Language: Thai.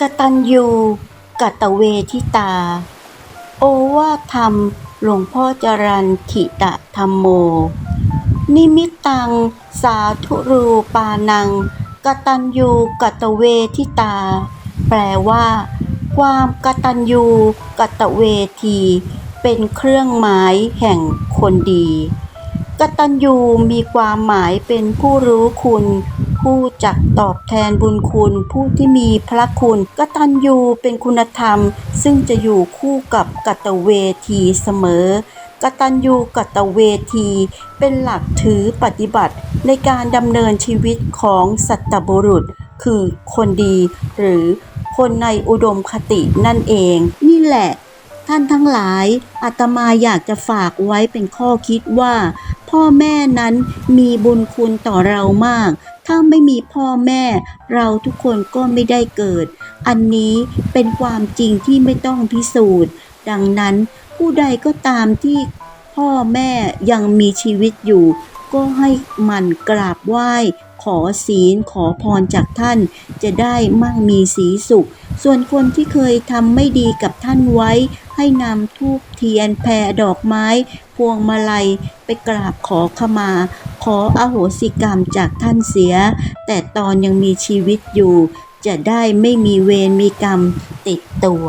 กตัญญูกตเวทิตา โอวาทธรรม หลวงพ่อจรันถิตะธรรมโม นิมิตตัง สาธุรูปานัง กตัญญูกตเวทิตา แปลว่า ความกตัญญูกตเวที เป็นเครื่องหมายแห่งคนดี กตัญญูมีความหมายเป็นผู้รู้คุณ ผู้จักตอบแทนบุญคุณ ผู้ที่มีพระคุณกตัญญูเป็นคุณธรรม ซึ่งจะอยู่คู่กับกตเวทีเสมอกตัญญูกตเวที เป็นหลักถือปฏิบัติในการดำเนินชีวิตของสัตบุรุษ คือคนดี หรือคนในอุดมคตินั่นเอง นี่แหละ ท่านทั้งหลายอาตมาอยากจะฝากไว้เป็นข้อคิดว่า พ่อแม่นั้นมีบุญคุณต่อเรามาก ถ้าไม่มีพ่อแม่ เราทุกคนก็ไม่ได้เกิด อันนี้เป็นความจริงที่ไม่ต้องพิสูจน์ ดังนั้นผู้ใดก็ตามที่พ่อแม่ยังมีชีวิตอยู่ ก็ให้มันกราบไหว้ ขอศีลขอพรจากท่าน จะได้มั่งมีสีสุข ส่วนคนที่เคยทำไม่ดีกับท่านไว้ ให้นำทูบเทียนแผ่ดอกไม้ พวงมาลัยไปกราบขอขมา ขออโหสิกรรมจากท่านเสีย แต่ตอนยังมีชีวิตอยู่ จะได้ไม่มีเวรมีกรรมติดตัว